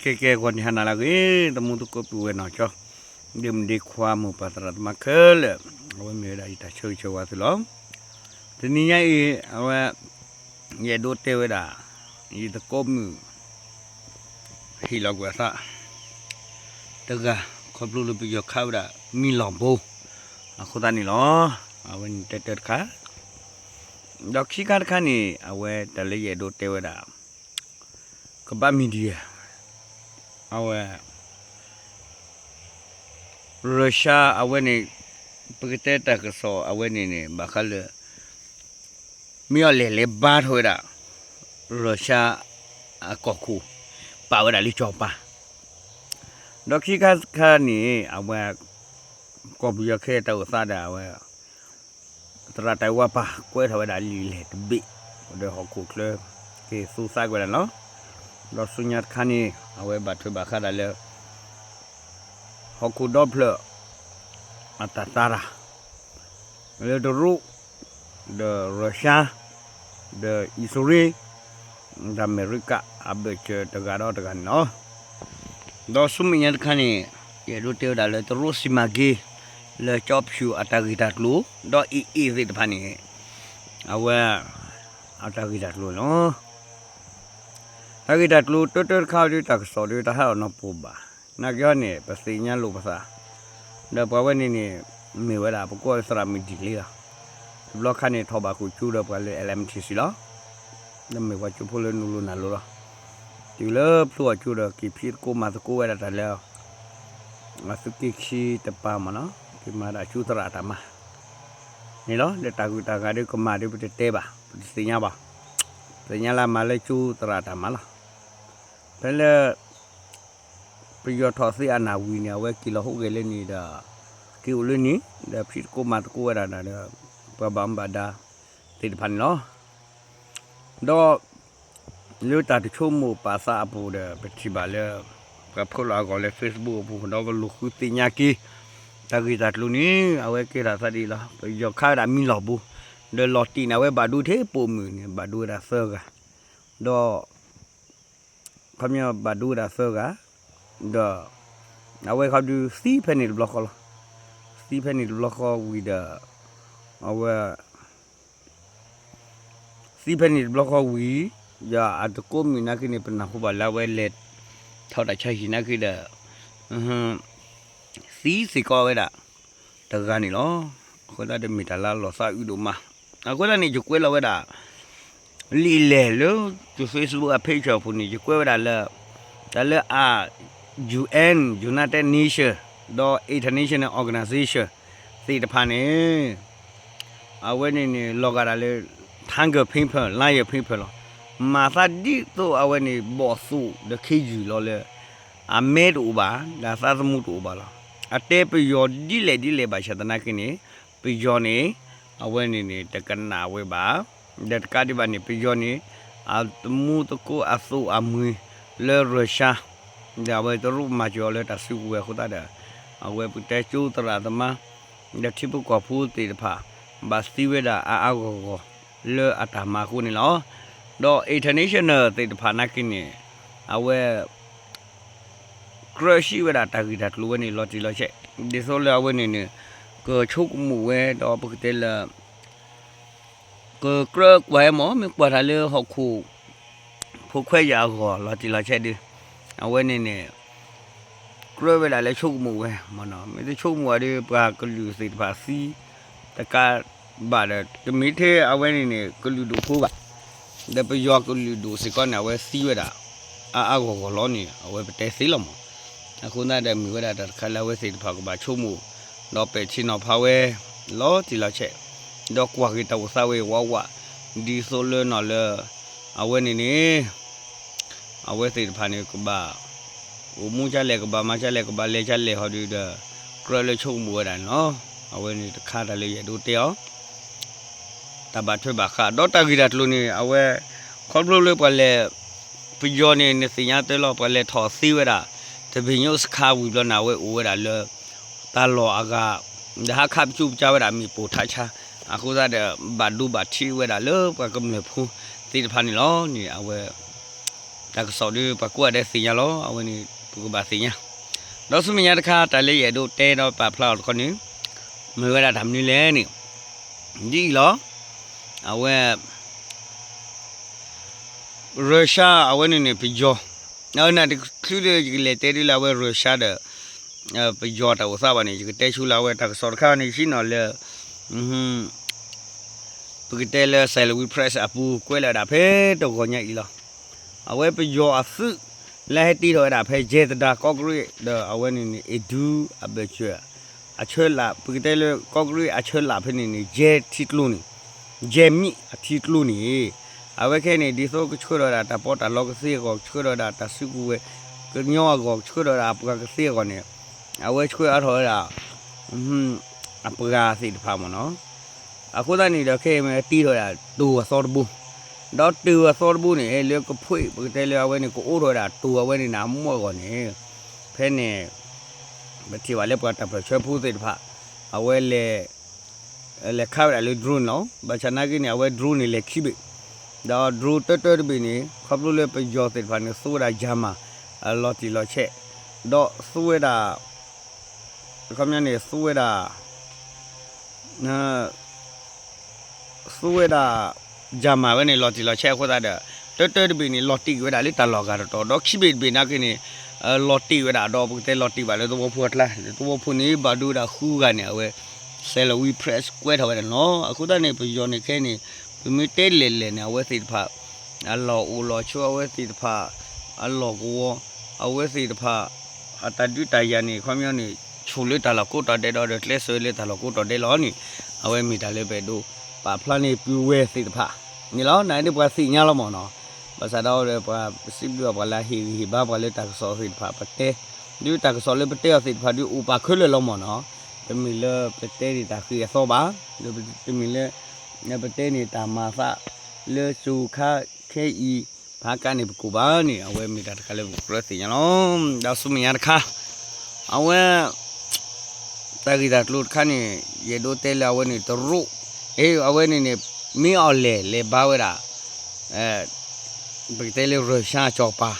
ke ke ko ni hana lagi temu tu ko pu no cho dim di khwa mu patrat ma khel awe me da ita chou chou wa tu lo tini nya i awe ye do te we da i ta ko mu hi lo gwa sa ta ga ko blu lu pi yo kha da mi lo bo a ko ta ni lo awe ni te te kha တော့ခိကတခါနေအဝဲတလေးရတို့တဲဝဲတာကပတ်မီဒီယာ အဝဲရုရှားအဝဲနေပကတဲ့တကဆောအဝဲနေနေဘခလမြော်လေလေဘာထွေတာရုရှားအကောကူပါဝဒါလီချောပါဒေါခိကခါနီအဝဲကောပီရခဲတောက်စားတာဝဲတရတိုင်ဝပါကွဲထဝဒါလီလေတဘိဒေဟောကူကလကေစူစာကွဲနော် လောဆုညတ်ခါနီအဝဲဘတ်ထွေဘခါဒါလေဟကူဒေါပလအတတာရာလေဒရူဒရရှာဒအစ္စရေးဒအမေရိကအဘချေတကတော့တကနော်ဒေါဆုမညတ်ခါနီရေလူတေဒါလေဒရူစီမာဂီလေချော့ဖြူအတဂီတတ်လူဒေါအီအီရစ်ဖာနီအဝဲအတဂီတတ်လူနော် တာဂီတာကလူတွတ်တွတ်ခါရီတက်စော်ရီတဟာနော်ပူပါနာကြောနေပစီညာလို့ပါစားဒါဘဝနေနေမေဝလာပကောစရာမီဒီလီလာဘလော့ခနဲ့ထောပါကူကျူတော့ပါလေ LMTC လားနမေဝချူဖိုလနူလူနာလိုလားဒီလပလူကျူတော့ကိဖိကိုမတ်ကိုဝဲတာလဲမစကိခီတပါမနော် ki mara chu tra ta ma ni lo de ta gu ta ga de ko ma de de te ba si nya ba si nya la ma le chu tra ta ma la pe le pi yo tho si ana wi ne we ki lo ho ge le ni da ki u le ni da phi ko ma ko wa da da ba ba ba da ti de phan lo do လူတာတချို့မပါစာအပူတဲ့ပတိပါလေကပ်ခေါ်လာကောလေ Facebook ဘူးတော့လူခုတင်ညာကီ tagi tat lu ni awe kira tadi lah yo kha da mi lo bu de lo ti na we ba du the po mu ni ba du da sơ ga do khamya ba du da sơ ga do awe kha du si phe ni block lo si phe ni block with the awe si phe ni block wi ya at ko mi na ki ni pa na ko ba la we let thao da chai na ki da uh စီစီကောဝဲတာတကနေလောခေါ်တာဒမီတလာလောစာဥဒမအခုလည်းနေကြွဲလောဝဲတာ လီလေလောသူ Facebook page ဖူနေကြွဲဝဲတာလဲဒါလဲအာ UN United Nation တော့ International Organization စီတဖာနေအဝဲနေနေလောကတာလဲထန်ကဖိဖလာရဖိဖလောမာသာဒီတော့အဝဲနေဘောဆူဒခိဂျီလောလဲအမဲတူပါဒါသာသမှုတူပါလားအတဲပယောဒီလေဒီလေပါရှဒနာကိနေပယောနေအဝဲနေနေတကနာဝဲပါ ဒတ်ကာဒီပါနေပယောနေအတမှုတကိုအဆူအမွေလေရရှာဒါဝဲတရုမကျော်လေတဆူဝဲခုတာတဲ့အဝဲပတဲကျူတရာသမဒတိပုကဖူတေတဖာဘာစတီဝဲတာအာအာကိုကိုလေအတမခုနေလောတော့ international တေတဖာနာကိနေအဝဲ crush ဝဒတာဂီတာလူဝနေလော်တီလော်ချက်ဒီဆိုလာဝနေနေကချုပ်မှုဝဲတော့ပကတဲ့လာ ကကရဝဲမောမြပွားလာလေဟောက်ခုဖို့ခွဲရကောလော်တီလော်ချက်ဒီအဝဲနေနေကရဝဲလာလေချုပ်မှုဝဲမနော်မင်းချုပ်မှုရဒီပါကလူစိတ်ပါစီတကဘာတဲ့တမီသေးအဝဲနေနေကလူတို့ခိုးပါဒပယောကလူတို့စကောနာဝဲစီဝဲတာအာအကောကောလောနေအဝဲပတဲစီလောမောအခုနာတဲ့မီဝဲတာခလာဝဲစိတ်ဖာကဘာချုံမှုတော့ပဲချင်းတော့ဖာဝဲလောတီလာချက် တော့ကွာကတောဆာဝဲဝဝဒီဆိုလနော်လေအဝဲနေနေအဝဲစိတ်ဖာနေကဘာဦးမူချလဲကဘာမချလဲကဘာလဲချလဲဟောဒီတဲ့ကရလေချုံမှုဝဲတာနော်အဝဲနေတခါတလေရတို့တယောတဘာထွေးဘာခါတော့တဂီရတ်လို့နေအဝဲခေါ်လို့လေပလဲပီယောနေနေစညာတဲလို့ပလဲထော်စီဝဲတာတပင်ယုတ်စခါဝီဘလနာဝဲအိုဝဲတာလေတာလောအကဒါခပ်ချူကြဝဲတာမီပိုထားချာ အခုစားတဲ့ဘာဒူဘာချီဝဲတာလေပကမလေဖူတိတဖာနီလောနီအဝဲတာကစော်ဒီပကွက်တဲ့စင်ရလောအဝင်နေပူပါစင်ရတော့စမညာတခါတလေးရတို့တဲတော့ပါဖလောက်ခေါနေမဝရတာမနီလဲနေဒီလောအဝဲရုရှားအဝဲနေနေပြကြောနော်နာဒီခလူလေလေတဲဒီလာဝဲရုရှားတဲ့ပြကြောတာဝစားပါနေဒီတဲချူလာဝဲတာကစော်ခါနေရှိနော်လေอืม ပကတဲလေဆယ်လဝီပရက်အပူကွဲလာတာဖဲတော့ကောညက်ဤလောအဝဲပြကြောအစုလဲတီတော့တာဖဲဂျေတတာကော့ဂရိတဲ့အဝဲနေနေအဒူအဘချွဲအချွဲလာပကတဲလေကော့ဂရိအချွဲလာဖဲနေနေဂျေတီတလူနေဂျေမီအတီတလူနေအဝဲခဲနေဒီဆိုကချွဲတော့တာပေါ်တာလောကစီကောချွဲတော့တာစုကူဝဲကညောကောချွဲတော့တာပကစီကောနေအဝဲချွဲအထော်တာဟွန်းအပကာစီတဖာမနော် အခုတည်းနေတော့ခဲမဲတီတော့တာတူစောတဘူးတော့တူစောတဘူးနေလေကဖွေပကတဲလေအဝဲနေကိုအိုးတော့တာတူအဝဲနေနာမောကောနေဖဲနေမတိဝါလေပကတပချွဲဖူးစီတဖာအဝဲလေလေခါရလေ drone နော်ဘာချနာကိနေအဝဲ drone နေလေခိဘေဒါ drone တတတဘီနေခပ်လို့လေပကြောစီတဖာနေဆိုရာဂျာမာအလော်တီလော်ချက်တော့ဆိုရတာကမြနေဆိုရတာနာ ဆိုရတာဂျာမာဝဲနေလော်တီလော်ချက်ခေါ်တာတတတဘီနေလော်တီဝဲတာလေတလော်ကတော့တော့ခိဘေဘီနာကိနေလော်တီဝဲတာတော့တဲ့လော်တီပါလေတော့ဖွတ်လာတော့ဖွနေဘာဒူတာခူကနေဝဲဆယ်လဝီပရက်ကွဲထားတယ်နော်အခုတည်းနေပြောနေခဲနေပမီတဲလေလေနေဝဲစီတဖာအလောဦးလောချောဝဲစီတဖာအလောကိုအဝဲစီတဖာအတတူတရနေခွမ်းမြောင်းနေခြုံလေးတလာကိုတတဲ့တော့လက်ဆွဲလေးတလာကိုတတဲ့လောနေအဝဲမီတာလေးပဲတို့ ပါဖလာနေပြူဝဲစီတဖာညီလောနိုင်တဲ့ပွားစီညာလောမော်နော်ဘာသာတော့လေပွားစီပြပွားလာဟီဟီဘာပွားလေတက်ဆောစီတဖာပတဲဒီတက်ဆောလေပတဲစီတဖာဒီဥပါခွလေလောမော်နော်တမီလပတဲရီတာခီဆောပါတမီလနပတဲနေတာမာဖလေစုခခဲဤဘာကနေပကူပါနေအဝဲမီတာတခါလေပရစီညလုံးဒါဆုမရတခါအဝဲတဂီတာလူခါနေရေဒိုတဲလာဝဲနေတရု အေးအဝဲနေနေမီအော်လေလေဘာဝဲတာအဲပတဲလေရရှာချောပါ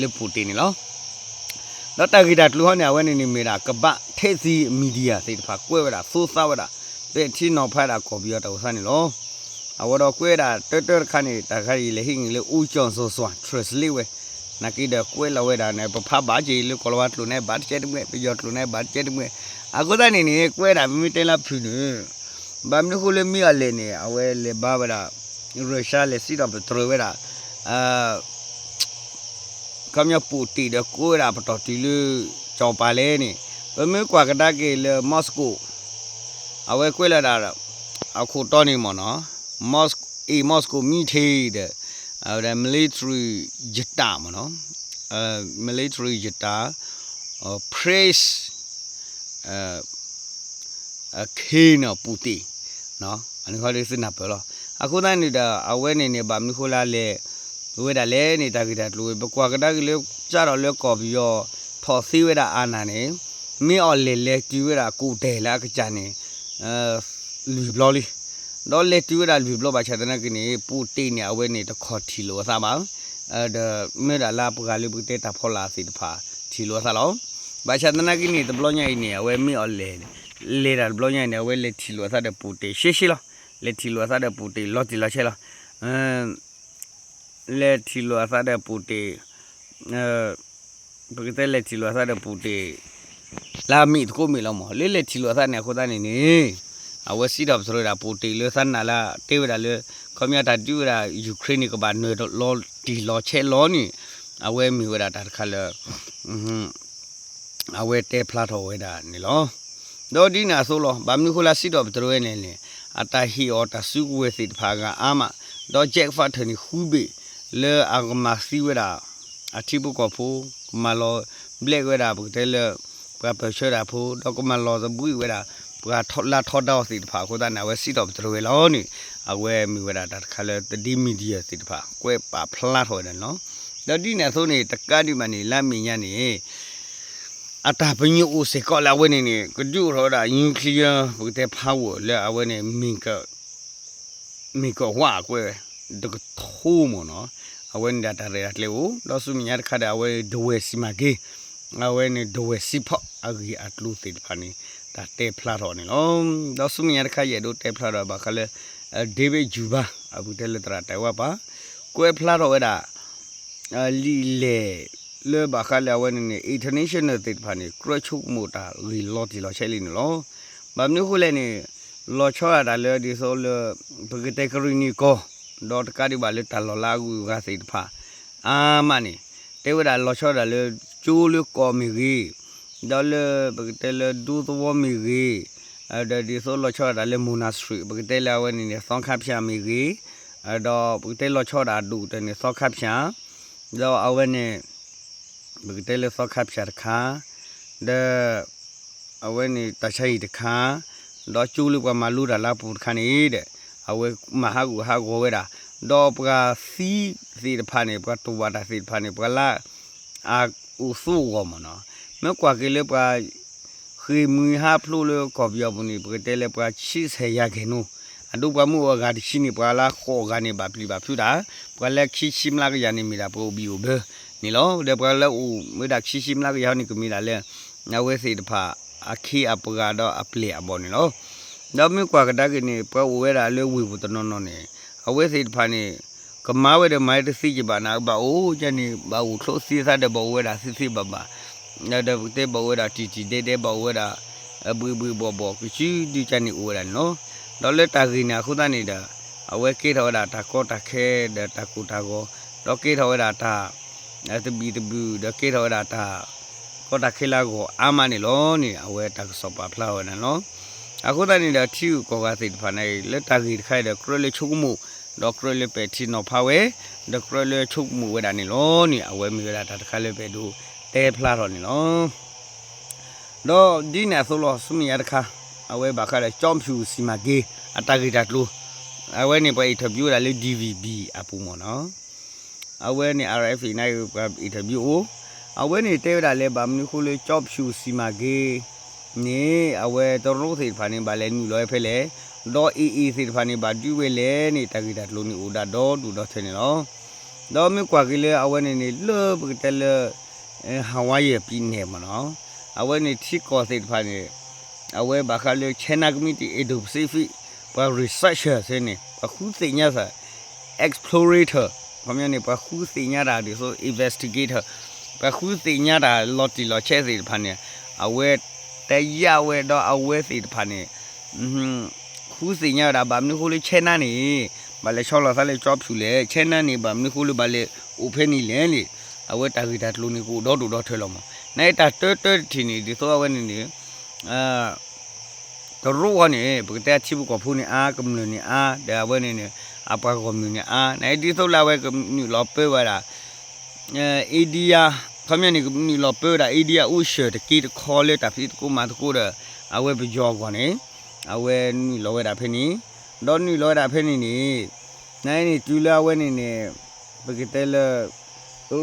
လေပူတင်နော်တော့တဂီတာတလူဟောနေဝဲနေနေမိတာကပထဲစီမီဒီယာစိတ်တဖာကွဲဝဲတာဆိုးစားဝဲတာတဲ့ချင်းနော်ဖတ်တာကော်ပြီးတော့ဆန်းနေလောအဝတော့ကွဲတာတွတ်တွတ်ခါနေတာခါကြီးလေဟင်းလေဦးကျော်ဆိုဆွာ translate ဝဲနကီဒကွဲလာဝဲတာနဲ့ပဖဘာကြီးလေကောလဝတ်လူနဲ့ဘတ်ချက်မြဲပြကြောလူနဲ့ဘတ်ချက်မြဲအခုတနေနေကွဲတာမိမိတဲလာဖူနေ ဘာမလို့ခုလေမိရလေနေအဝဲလေဘာဗရာရုရှားလေစီတော့ပထရဝဲတာအာကမြပူတီတကိုရာပတော်တီလူကြောင်ပါလဲနေဘမေကွာကတာကေလမော့စကိုအဝဲကွဲလာတာအခုတော့နေမနော်မော့စအေမော့စကိုမီထေးတဲ့အဲ့ဒါ military jetta မနော်အဲ military jetta praise အဲခေနပူတီ နော်အနိခေါ်လေးစနပလောအခုတိုင်းနေတာအဝဲနေနေပါမခိုလာလေဝေဒါလဲနေတာကြတာလူဘကွာကတာကလေးကြတော့လဲကော်ပြီးတော့ထော်စီဝေဒါအာနာနေမင်းအော်လေလေတီဝေဒါကိုတဲလာကကြနေအဲလူဘလော်လီတော့လေတီဝေဒါလူဘလော်ပါချတဲ့နကနေပူတေးနေအဝဲနေတခေါ်ထီလို့အစားပါအဲဒါမေဒါလာပကလေးပူတေးတာဖော်လာစီတဖာထီလို့အစားလောဘာချတဲ့နကနေတဘလော်ညိုင်နေအဝဲမင်းအော်လေ လေဒါဘလော်ညိုင်နေအဝဲလေထီလို့အစားတဲ့ပူတေးရှေ့ရှေ့လောလေထီလို့အစားတဲ့ပူတေးလော်တီလော်ချဲလောအဲ le thilo asa de pute eh porque le thilo asa de pute la mi ko mi lo mo le le thilo asa ne ko da ni ni a we si da so da pute le san na la te da le ko mya da du da ukraine ko ba no lo ti lo che lo ni a we mi we da da kha le hm a we te pla tho we da ni lo do di na so lo ba mi ko la si do bro ne ne ata hi o ta su ku we si pha ga ama do jack fa thani hu be လေအကမစီဝရာအတိပုကဖိုမလောဘလက်ဝရာပုတဲလေပကပချရာဖိုတော့ကမလောဇဘူဝရာပကထောလာထောတော့စီတဖာကိုတာနာဝစီတော့တရဝဲလောနီအဝဲမီဝရာတခါလေတတိမီဒီယာစီတဖာကွဲပါဖလာထော်တယ်နော်ဒတိနေဆိုနေတကတိမနေလမ်းမီညနေ အတာပညိုစေကောလာဝဲနေနေကဒူရောတာနျူကလ িয়ার ဘုတဲ့ဖာဝလေအဝဲနေမင်ကမင်ကဝါကွဲတကထိုးမနော်အဝဲနေတာတာရလေဦးတော့စုမြညာခါတဲ့အဝဲဒဝဲစီမကေအဝဲနေဒဝဲစီဖော့အဂီအတလူတိဖာနီဒါတေဖလာတော့နေလုံးတော့စုမြညာခါရဲ့တို့တေဖလာတော့ဘာခလဲဒေးဗစ်ဂျူဘာအခုတဲလက်တရာတိုင်ဝပါကွဲဖလာတော့ဝဲတာအလီလေ လေဘာခလဲဝဲနေ international တိဖာနီကရချုမိုတာရီလော်တီလော်ချဲလီနော်ဘာမျိုးခုလဲနေလော်ချောရတာလေဒီဆိုလေပကတဲ့ကရီနီကိုဒေါ်တကာဒီပါလေတလော်လာကူကစိတ်ဖာအာမနီတေဝဒါလော်ချောတာလေကျိုးလေကောမီကြီးဒေါ်လေပကတဲ့လေဒူသောမီကြီးအဲ့ဒါဒီဆိုလော်ချောတာလေမူနာစထရီပကတဲ့လာဝဲနေနေဆောင်းခပ်ဖြာမီကြီးအဲ့တော့ပကတဲ့လော်ချောတာဒူတဲ့နေဆောင်းခပ်ဖြာတော့အဝဲနေ ပကတဲ့လေဆောင်းခပ်ဖြာတခါတဲ့အဝဲနေတချိုက်တခါတော့ကျိုးလေကမလူတာလာပူတခါနေတဲ့အဝဲမဟာကူဟာကိုဝဲတာဒေါ်ပကစီစီတဖာနေပကတူဝါတာစီတဖာနေပကလာအာဥဆူဝမနော်မကွာကလေးပကခေမီဟာဖလိုလကောပြောဘူးနေပကတဲလေပကချစ်ဆေရခဲနုအဒုပမှုဝဂါဒီရှိနေပကလာခေါ်ကနေပါပလီပါဖြူတာပကလက်ခိရှိမလာကရနေမီတာပိုဘီဘ နီလောဒေပကလက်ဦးမဒခိရှိမလာကရနေကမီလာလေနဝဲစီတဖာအခီအပကတော့အပလီအဘောနီလောတော့မြကွာကတကနေပဝဲတာလဲဝေဘူးတနော်နော်နေအဝဲစိတ်ဖာနေကမားဝဲတဲ့မိုက်တစီကြပါနာဘာအိုးကျနေဘာဦးထိုးစီစားတဲ့ဘဝဲတာစစ်စစ်ပါပါနော်တဲ့တဲ့ဘဝဲတာတီတီတဲ့တဲ့ဘဝဲတာအဘူဘူဘောဘောကချီဒီချနေဝဲတာနော်တော့လက်တာကိနာခုသနေတာအဝဲကေထောတာတာကောတာခဲတဲ့တာကူတာကိုတော့ကေထောတာတာ အဲ့တဘီတဘူတဲ့ကေထောတာတာကောတာခဲလာကိုအာမနေလောနေအဝဲတာဆောပါဖလာဝဲနော်အခုတည်းနေတာထီကိုကစိတ်ဖာနေလက်တာကြီးခိုင်တဲ့ကရလေချုပ်မှုဒေါကရလေပဲတီနော်ဖာဝဲဒေါကရလေချုပ်မှုဝဲတာနေလောနေအဝဲမြေတာတခါလေပဲတို့တဲဖလာတော့နေလောတော့ဒီနေဆိုလို့စမီရတခါအဝဲဘာခါလဲကြောင်းဖြူစီမကေအတာဂီတာတလူအဝဲနေပဲအင်တာဗျူးတာလေ DVB အပူမော်နော် အဝဲနေ RFA နိုင်အင်တာဗျူးအဝဲနေတဲတာလဲဗာမနခုလေကြောင်းဖြူစီမကေနေအဝဲတော်ရိုးစီဖာနေပါလဲနူလောဖဲလဲဒေါ်အီအီစီဖာနေပါတူဝဲလဲနေတကိတာတလုံးနေဦးတာဒေါ်ဒူဒေါ်ထဲနေနော်ဒေါ်မြကွာကလေးအဝဲနေနေလောပကတလဟဝိုင်ပြည်နေမနော်အဝဲနေထိကောစီဖာနေအဝဲဘာခါလေချေနာကမတီအဒိုပစီဖီပါ researcher စနေအခုသိညာစာ explorator ဘာမြနေပါခုသိညာတာဒီဆို investigator ပါခုသိညာတာ lot တီ lot ချဲစီဖာနေအဝဲတရဝဲတော့အဝဲစီတဖာနေဟူးစီညာတာဗာမနခုလေးချဲနာနေဘာလဲချောလာစားလေကြောဖြူလေချဲနာနေဗာမနခုလေးဘာလဲဥဖဲနေလဲလေအဝဲတာဂီတာတလူနေကိုတော့တူတော့ထွဲလို့မနိုင်တာတွတ်တွတ်ထီနေဒီသောအဝဲနေနေအာတော့ရောကနေဘကတဲ့ချိဘကဖူနေအာကမ္လူနေအာဒါဝဲနေနေ အပါကမ္လူနေအာနိုင်ဒီသောလာဝဲကမ္လူလောပဲဝဲတာအဲအီဒီယာဖမ်းမြနေကနီလောပေတာအိဒီယာဥရှတကီတခေါ်လေတာဖိကိုမတကိုရအဝဲပကြောကောနေအဝဲနီလောဝဲတာဖိနီဒေါ်နီလောတာဖိနီနီနိုင်နီတူလာဝဲနေနေပကတဲလ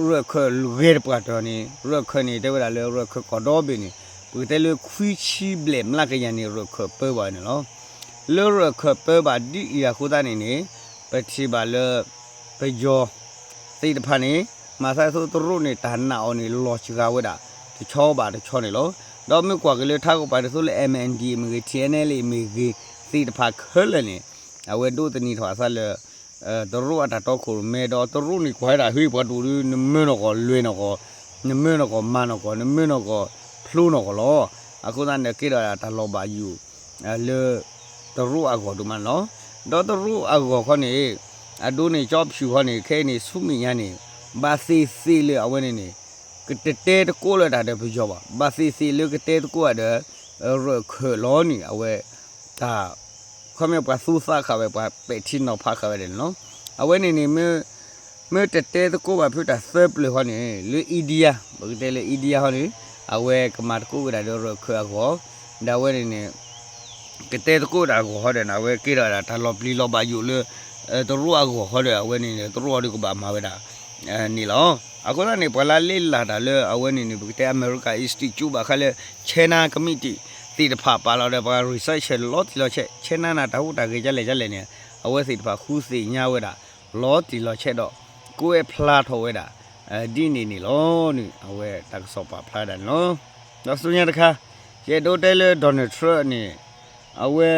ရခလူဂေပတ်တော်နီရခနေတဲဝလာလေရခကတော့ဘီနီပကတဲလခွီချီဘလေမလာကရနီရခပေပါနေ လောလောရခပေပါဒီရခုတာနေနေပတိပါလပကြောစိတ်တဖာနေมาใส่สุตรุนี่ตาหนาเอานี่ลอชิกาเวดาที่ชอบ่าที่ชอนี่โลดอมีกว่าก็เลยทักไปสุเลย MND มี TNL มีစီတဖာခလနေအဝဲတို့တနီထွာဆက်လေအဲတရုအတာတော့ခုမဲတော့တရုနီခွဲတာဟိဘတူနမင်းတော့ကလွေးတော့ကနမင်းတော့ကမန်တော့ကနမင်းတော့ကဖလူးတော့ကလောအခုတန်းကေရတာလောပါယူအဲလေတရုအကောဒမနော် တော့တရုအကောခနေအဒိုနေကြော့ဖြူခနေခဲနေဆုမိညာနေဘာစီစီလေအဝနေနေကတတဲတကိုလတာတဲ့ပြကြောပါဘာစီစီလေကတဲတကိုရတဲ့ရခလောနီအဝဲဒါခမေပဆူစာခပဲပပေတီနောဖာခပဲတယ်နော်အဝဲနေနေမမတတဲတကိုပါဖြစ်တာဆပ်လေဟောနေလေအီဒီယာဘကတဲလေအီဒီယာဟောနေအဝဲကမတ်ကိုရတဲ့ရခကောဒါဝဲနေနေ ကတဲတကိုတာကိုဟောတယ်နာဝဲကေရတာဒါလောပလီလောပါယူလေအဲတရူအကိုဟောတယ်အဝဲနေနေတရူအဒီကိုပါမှာပဲတာအဲနီလောအခုကနေပလာလေးလာတာလေအဝဲနေနေဘကတဲ့အမေရိကအစ်တီကျူပါခလဲချေနာကမတီတီတဖာပါလာတဲ့ပါ research လောတီလောချက်ချေနာနာတဟုတ်တာကြကြလေကြလေနေအဝဲစီတဖာခူးစီညာဝဲတာလောတီလောချက်တော့ကိုယ်ဖလာထော်ဝဲတာအဲဒီနေနေလောနိအဝဲတက်ဆော့ပါဖလာတယ်နော်တော့စုညတခါရေဒိုတဲလေဒေါ်နယ်ထရနေအ ဝဲ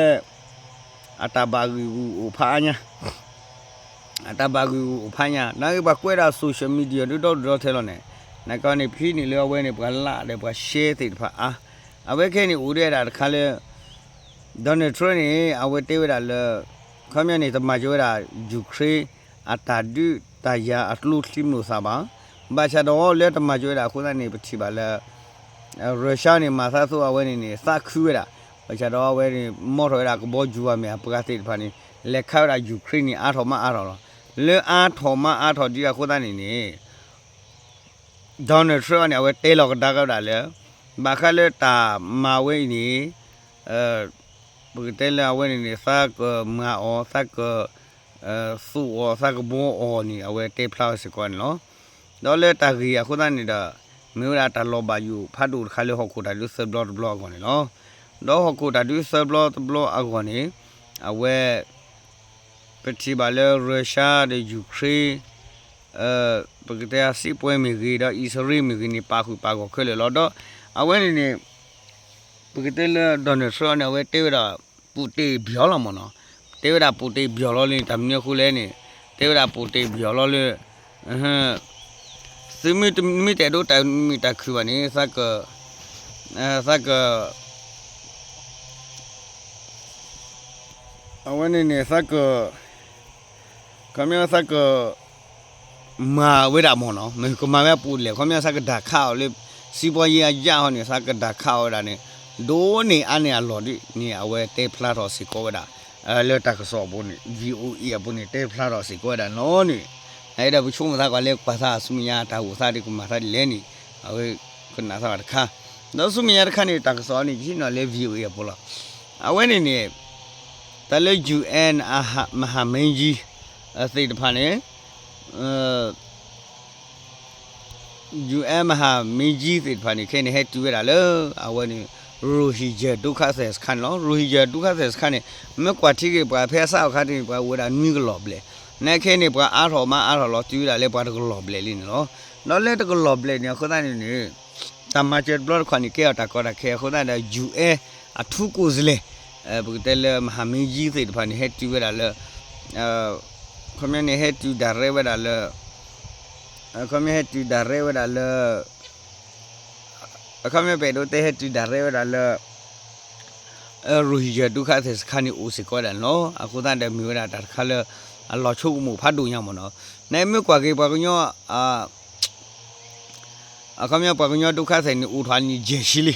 အတဘာဂူဥဖာညာအတဘာဂူဥဖာညာနိုင်ဘကွဲတာ social media တို့တော့တော့ထဲလို့နေနကနေဖိနေလေအဝဲနေဘလာတယ်ဘ share တိဖာအာအဝဲခဲနေဦးရတာတခါလေဒေါ်နယ်ထရနေအဝဲတေးဝတာလေခမရနေတမကြွတာယူကရိန်းအတာဒူတယာအတလူတိမလို့စာပါဘာချတော့လက်တမကြွတာခုနနေပတိပါလေရုရှားနေမှာသဆိုအဝဲနေနေစခူရတာဘာ ချတော့အဝဲနေမော်ရတာကဘောဂျူဝါမြေပကတိဖာနေလက်ခါရယူကရိန်းနေအားတော်မအားတော်လေအားတော်မအားတော်ဒီကခုနနေနေဒေါ်နယ်ထရနေအဝဲတဲလောက်ကတာကတာလေဘာခလဲတာမာဝဲနေအဲဘယ်တဲလာဝဲနေနေစကမာအောစကအဲစူအောစကဘောအောနေအဝဲတဲဖလောက်စကွန်နော်တော့လေတာကြီးအခုတန်းနေတာမြို့ရာတလောပါယူဖတ်တူခါလေဟောက်ကိုတာလူဆဘလော့ဘလော့ကောနေနော် တော့ဟောက်ကိုတာလူဆဘလော့ဘလော့အကောနေအဝဲပတိပါလေရုရှားတဲ့ယူကရိန်းအဲပကတဲ့စီပွဲမီကြီးတော့အစ္စရေးမီကြီးနေပါခုပါကောခဲလေတော့အဝဲနေနေပကတဲ့လေဒေါ်နယ်ထရန့်အဝဲတေးရပူတေပြောလာမနော်တေးရပူတေပြောလို့နေတမညခုလဲနေတေးရပူတေပြောလို့လေအဟမ်းစမီတမီတဲ့တော့တိုင်မီတခုပါနေစကအဲစက အဝဲနေနေစကကမြစကမာဝဲတာမောနော်မေကမာဝဲပူလေခမစကဒါခါလေစီပွားရေးအကြောင်းနေစကဒါခါရတာနေဒိုးနေအနေအလော်ဒီနေအဝဲတေဖလာတော်စီကိုဝဒါအဲလက်တကစောဘုန် VOE ဘုန်တေဖလာတော်စီကိုဝဒါနော်နေအဲ့ဒါဘချုံမသားကလည်းပါစာဆုမညာတာဟူစားဒီကမာသားလဲနေအဝဲခုနသာတခါတော့ဆုမညာတခါနေတကစောနေကြီးနော်လဲ VOE ဘလားအဝဲနေနေ တလဲ UN အဟမဟာမင်းကြီးအသိတဖာနေအဲ UN မဟာမင်းကြီးသိတဖာနေခဲနေဟဲတူရတာလေအဝဲနေရိုဟီဂျာဒုက္ခဆက်စခန်နော်ရိုဟီဂျာဒုက္ခဆက်စခန်နေမကွာတိကေပွားဖဲဆောက်ခတ်နေပွားဝဒါနွီကလော့ဘလေနဲခဲနေပွားအားတော်မအားတော်လောတူရလေပွားတကလော့ဘလေလင်းနော်နော်လေတကလော့ဘလေနေခေါ်တဲ့နေတမချတ်ဘလော့ခွန်နေကေတာကောတာခဲခေါ်တဲ့ UA အထူးကိုစလေ အဲဘုတဲလေမဟာမင်းကြီးသိတဖာနေဟဲတူရတာလေအဲခမနေဟဲတူဒါရဲဝဒါလေအခမဟဲတူဒါရဲဝဒါလေအခမပဲတော့တဲဟဲတူဒါရဲဝဒါလေအဲရူဟီဂျာဒုက္ခသစ်ခါနီအိုစီကောတယ်နော်အခုတန်တဲ့မျိုးတာတခါလေအလောချုပ်မှုဖတ်တူညမနော်နိုင်မြကွာကေပွားကညောအာအခမပွားကညောဒုက္ခဆိုင်နီဦးထွားနီဂျေရှိလီ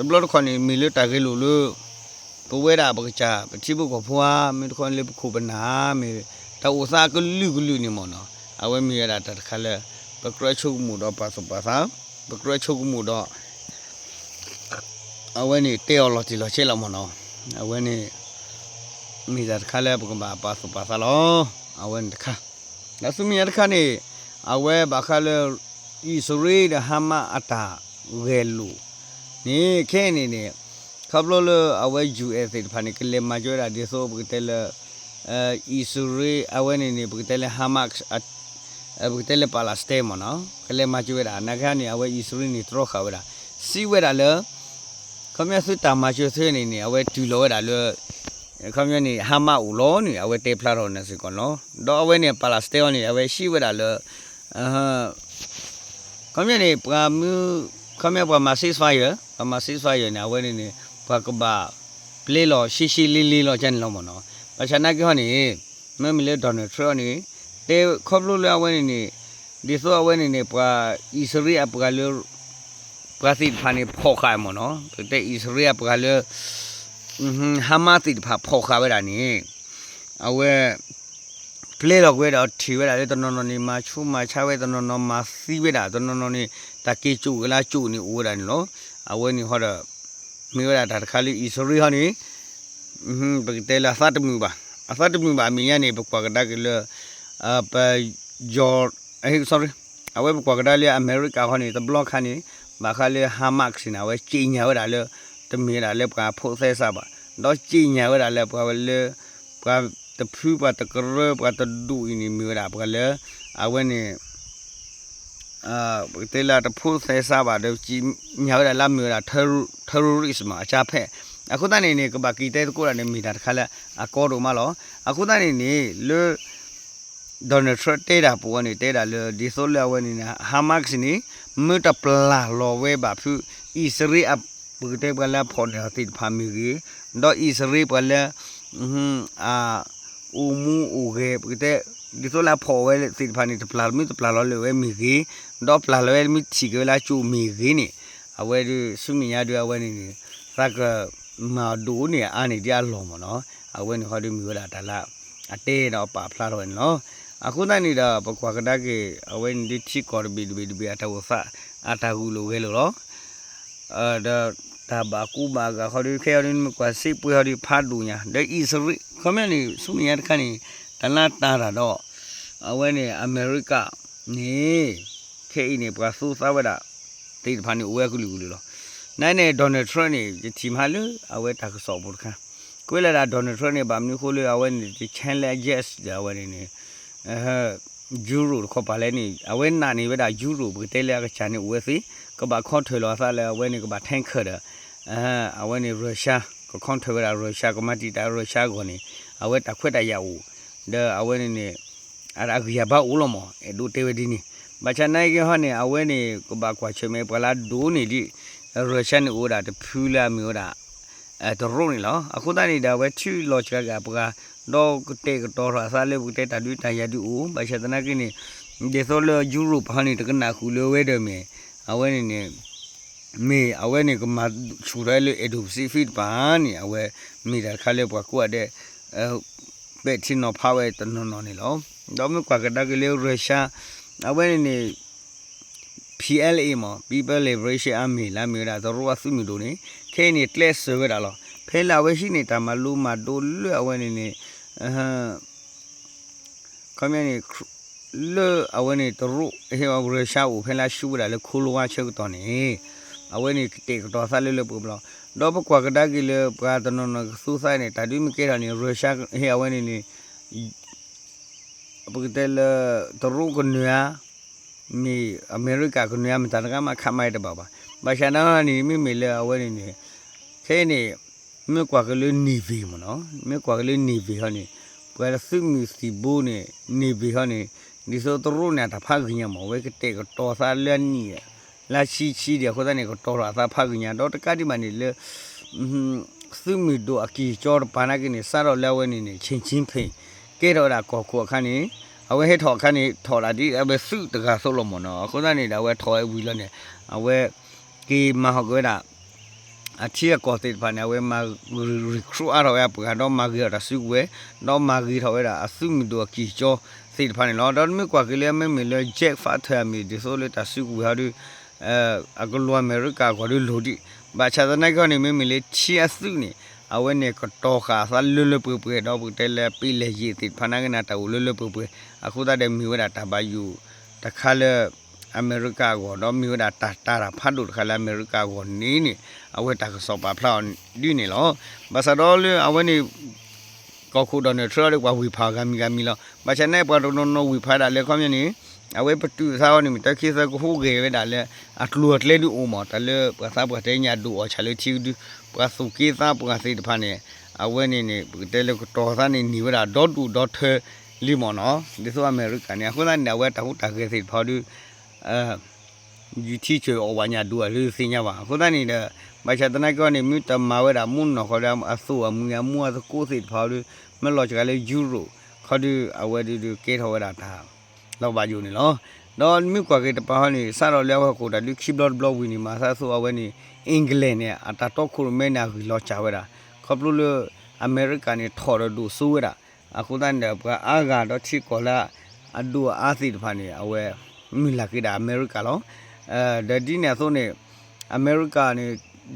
ဖိုဒီဆိုတကရရချီချီဖိုတဖြူပါတဖြူပါဒီ hello ဒီဦးရတယ်နော်အခုတတဲ့မျိုးတာတခါလေပေဒိုတဲတယ်ပေဒိုပါဖလားထော်နေလောအဝဲနေနေမျိုးတာတခါလေနေပေဒိုတဲအောင်တော့ဒီနာဆိုတော့ကွာကတကိနေတဘလတ်ခွန်နေမီလတာကေလိုလို့ပဝဲတာပကချာပတိဘကဖွာမီခွန်လေခုပနာမီတော့ဥစားကလူကလူနေမနော်အဝဲမီရတာတခါလေပကရချုပ်မှုတော့ပါစပါသာပကရချုပ်မှုတော့အဝဲနေတဲော်လော်တီလော်ချေလော်မနော် အဝဲနေမိသားခါလဲပကဘာပါစပါသာလောအဝဲတခါဒါစုမီရတခါနေအဝဲဘာခါလဲဤစရေဒဟမအတာဝဲလူနေခဲနေနေခပ်လို့လအဝဲ US တဖာနေကလေမကျော်တာဒီဆိုဘကတဲလအဲဤစရေအဝဲနေနေဘကတဲလဟမတ်အဘကတဲလပါလာစတေမနော်ကလေမကျော်တာနခါနေအဝဲဤစရေနေထရခါဝဲတာစီဝဲတာလဲခမရစတာမကျော်ဆွေးနေနေအဝဲတူလောတာလဲခမရနေဟာမဦးလောနေအဝဲတေဖလာတော့နေစကောနော်တော့အဝဲနေပါလာစတေနေအဝဲရှိဝဲတာလဲအဟခမရနေပကမူခမရပမာ စစ်ဖာယပမာစစ်ဖာယနေအဝဲနေနေပကဘာပလေလောရှိရှိလီလီလောချန်လောမနော်ပချနာကောနေမမီလေဒေါ်နယ်ထရနေတေခေါပလိုလအဝဲနေနေဒီဆိုအဝဲနေနေပကအစ္စရိအပကလောပကစီဖာနေဖောက်ခိုင်မနော်တေအစ္စရိအပကလောဟာမတ်တိဖာဖောက်ခါဝဲတာနေအဝဲ play တော့ကွဲတော့ထီဝဲတာလေတနော်နော်နေမှာချူမှာချဝဲတနော်နော်မှာစီးဝဲတာတနော်နော်နေတကေကျူကလာကျူနေဦးတာနော်အဝဲနေဟောတော့မိဝဲတာတခါလေး history ဟာနေဟင်းဘယ်တဲလာသတ်မှုပါအသတ်မှုပါမြင်ရနေပကွာကတကလေအပဂျော်အေး sorry အဝဲပကွာကတလေအမေရိကဟောနေတဘလော့ခါနေဘာခါလေဟာမတ်စနာဝဲချီညာဝဲတာလေတမီတာလေပကဖို့ဆဲစားပါတော့ချီညာဝဲတာလေပကလေပက တဖူးပါတကရပကတဒူအင်းမီတာပကလေအဝဲနေအာတေလာတဖို့ဆဲစားပါတော့ချီညာဝဲတာလာမီတာ terrorism အချဖက်အခုတန်းနေနေကဘာကီတဲကိုရနေမီတာတခါလဲအကောတို့မလောအခုတန်းနေနေလေဒေါ်နယ်ထရတေတာပူကနေတေတာလေဒီဆိုလဝဲနေဟာမတ်စနီမတ်ပလာလောဝဲပါဖူအစ္စရေးအပူတေပလာဖော်နေတိဖာမီကြီးတော့အစ္စရေးပလာဟွန်းအာ ဥမှုဥဂေပူတေဒီဆိုလာဖော်ဝဲတိဖာနေတပလာမီတပလာလောလေဝဲမီကြီးတော့ပလာလောဝဲမီချီကလာချူမီကြီးနေအဝဲဒီစုမီညာတွေအဝဲနေနေသက်ကမာဒိုနေအာနေကြလောမနော်အဝဲနေဟောဒီမီဝလာတလာအတေတော့ပါဖလာတော့နော်အခုတိုင်းနေတာပကွာကတကေအဝဲဒီချီကော်ဘီဘီဘီအထောဖာအတာကူလိုဝဲလို့နော်အဲဒါ ဒါဘာကူဘာကခေါ်ဒီခဲရင်းမကွာစိပွေဟောဒီဖာဒူညာဒဲအီစရီခမနီစုမီရခနီတလာတာတော့အဝဲနေအမေရိကနေခဲအင်းနေပကဆူသဝဒတိဖာနေဝဲကူလူကူလို့နိုင်နေဒေါ်နယ်ထရန့်နေတီမဟာလူအဝဲတာကစောဘူးခါကွေးလာတာဒေါ်နယ်ထရန့်နေဗာမမျိုးခိုးလို့အဝဲနေချန်လာဂျက်စ်အဝဲနေအဲဂျူရိုခေါ်ပါလဲနေအဝဲနာနေဝဲတာဂျူရိုဘတဲလဲကချန်နေဝဲစီ ကဘာခေါ်ထွေလောစားလဲအဝဲနေကဘာထန်ခရအဲအဝဲနေရုရှားကခေါ်ထွေလာရုရှားကမတီတာရုရှားကိုနေအဝဲတခွက်တရဝဒါအဝဲနေနေအရာကြီးဘာဦးလို့မအဲဒိုတေဝဒီနေဘာချနိုင်ကဟောနေအဝဲနေကဘာကွာချမေပလာဒိုနေဒီရုရှားနေဦးတာတဖူးလာမျိုးတာအဲတရုံးနေလောအခုတည်းနေတာဝဲချူလောချကပကတော့တေကတော့အစားလေးဘူးတေတာဒူတရဒူဦးဘာချတနာကိနေဒီဆိုလောယူရိုပဟနိတကနာခုလိုဝဲတယ်မေ အဝဲနေနေမေအဝဲနေကမချူရဲလေအဒူစီဖစ်ပါနေအဝဲမိတာခါလေပွားကိုရတဲ့အဲဘက်ချင်းတော့ဖားဝဲတနော်နော်နေလောတော့မကွာကတကလေးရုရှားအဝဲနေနေ PLA မှာ People Liberation Army လာမြေတာတို့ဝဆုမီတို့နေခဲနေတလက်ဆွဲတာလောဖဲလာဝဲရှိနေတာမလူမဒိုလွအဝဲနေနေအဟခမနေ လေအဝဲနေတရုဟေဝဂရရှာဦးဖဲလာရှူလာလေခိုးလွားချက်တော်နေအဝဲနေတေတော်ဆာလေလေပူဘလောတော့ပကွာကဒါကီလေပရာတနနဆူဆိုင်နေတတိမကေရနေရရှာဟေအဝဲနေနေပကတဲလေတရုကနွာမိအမေရိကကနွာမတန်ကမခမိုက်တပါပါဘာရှာနာနေမိမိလေအဝဲနေနေခဲနေမြကွာကလေးနေပြီမနော်မြကွာကလေးနေပြီဟောနေပယ်စုမီစီဘိုးနေနေပြီဟောနေ ဒီဆိုသူတို့နဲ့တဖက်ကညမဝဲကတဲ့ကတော်စားလန်နီလာရှိချီတဲ့ခေါ်တဲ့ကတော်လာသာဖက်ကညတော့တကတိမနေလေစုမီတို့အကီကျော်ဘာနာကနေစတော့လဲဝဲနေနေချင်းချင်းဖိကဲတော့တာကောကောခန်းနေအဝဲဟဲ့ထော်ခန်းနေထော်လာဒီအဝဲစုတကဆုပ်လို့မနော်ခေါ်တဲ့နေလာဝဲထော်ရဲ့ဝီလနဲ့အဝဲကေမဟုတ်ကွဲတာ အချီကောတိဖာနေဝဲမရီခရူအရောရပကတော့မဂီရစုဝဲတော့မဂီထော်ဝဲတာအစုမီတို့ကီကျော်စိတ်ဖာနေလောတော့မြကွာကလေးမဲမဲလေဂျက်ဖာထာမီဒီဆိုလေတစုဝဲဟာဒီအဲအကလောအမေရိကကိုဒီလိုဒီဘာချာတဲ့နိုင်ကနေမဲမဲလေချီအစုနေအဝဲနေကတော့ခါသလွလွပူပူတော့ဘူးတဲလေပြလေရည်တိဖနာကနာတဝလွလွပူပူအခုတတဲ့မြို့တာတပါယူတခါလေ အမေရိကကိုတော့မြို့တာတာတာဖတ်လို့တခါလေအမေရိကကိုနီးနေအဝဲတာကစောပါဖလောက်ဒီနေလောဘာသာတော့လေအဝဲနေကောခုတော့နေထရကွာဝီဖာကမီကမီလောဘာချနေပေါ်တော့နော်ဝီဖာတာလေခွန်မြနေအဝဲပတူသာဝနေမတခိစကခုကေဝဲတာလေအတလူတ်လေဒူအိုမတလေပသာပတဲ့ညာဒူအချလေချီဒူပစုကေသာပကစိတဖာနေအဝဲနေနေတဲလေတော်သာနေနီဝတာဒေါတူဒေါထဲလီမနော်ဒီဆိုအမေရိကန်နေခုနနေဝဲတဟုတာကေစိဖော်ဒူ အဲယူတီချေအဝညာဒူအလူစင်ညာပါခုနနေတဲ့မချတနကောနေမြတမဝဲတာမွန်းနော်ခေါ်တယ်အဆူအမူရမူအကိုစိဖော်ဒူမလောချကလေယူရိုခေါ်ဒူအဝဲဒူကေထောဝဲတာတာလောက်ပါယူနေလောတော့မြကွာကေတပါဟနေစတော့လဲဝဲကိုတာလူခိဘလော့ဘလော့ဝီနီမှာဆာဆိုအဝဲနေအင်္ဂလန်နဲ့အတာတော့ခုမဲနာဂီလောချဝဲတာခေါပလူလအမေရိကန်နဲ့ထော်ရဒူဆိုးဝဲတာအခုတန်တဲ့ကအာကတော့ချီကောလာအဒူအာစီတဖာနေအဝဲ မီလာကိတာအမေရိကလောအဲဒဒီနေဆိုနေအမေရိကနေ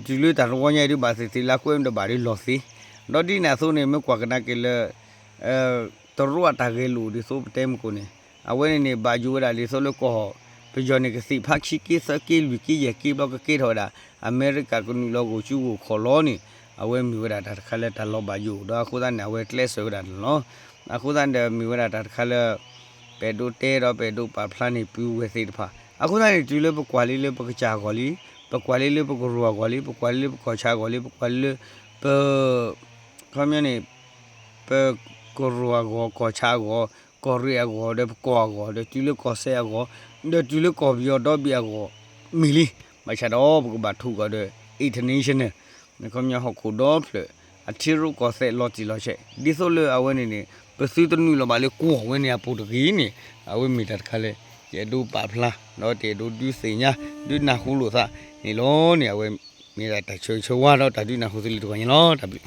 ဒီလိုတရောညရီပါစီစီလာကွမ်ဒဘာရီလောစီဒဒီနေဆိုနေမကွာကနာကေလအဲတရဝတာဂေလူဒီဆိုတဲမကိုနေအဝဲနေဘာဂျူဝဒါလီဆိုလို့ကောပဂျောနေကစီဖက်ရှိကိစကိလူကိယကိဘကကိထော်ဒါအမေရိကကနူလောကိုချူကိုခေါ်လောနေအဝဲမီဝဒါတခါလက်တလောပါယူတော့အခုတန်အဝဲကလက်ဆွဲဒါနော်အခုတန်တဲ့မီဝဒါတခါလက် ပေဒိုတဲတော့ပေဒိုပါဖလာနေပြူဝဲစိတ်တဖာအခုတန်ဒီလိုပကွာလေးလေးပကချာကောလီပကွာလေးလေးပကရူကောလီပကွာလေးလေးပကောချာကောလီပကွာလေးပခမနေပကရူကောကောချာကောကောရီယာကောတဲ့ကောကောတဲ့ဒီလိုကောဆဲကောတဲ့ဒီလိုကောပြီးတော့ပြကောမီလီမချတော့ဘကဘာထုကောတဲ့ international နကမြဟခုတော့ဖလအထီရုကောဆဲလော်တီလော်ချက်ဒီဆိုလေအဝဲနေနေ ပစီတနူလောပါလေကိုဝဲနေပိုတကြီးနေအဝဲမီတတ်ခါလေကျေဒူပါဖလာနော်တေဒူဒူစိညာဒူနာခုလို့သာနေလောနေအဝဲမီတာတချိုချိုဝါတော့တဒူနာခုစလီတော့ညလောတပြီ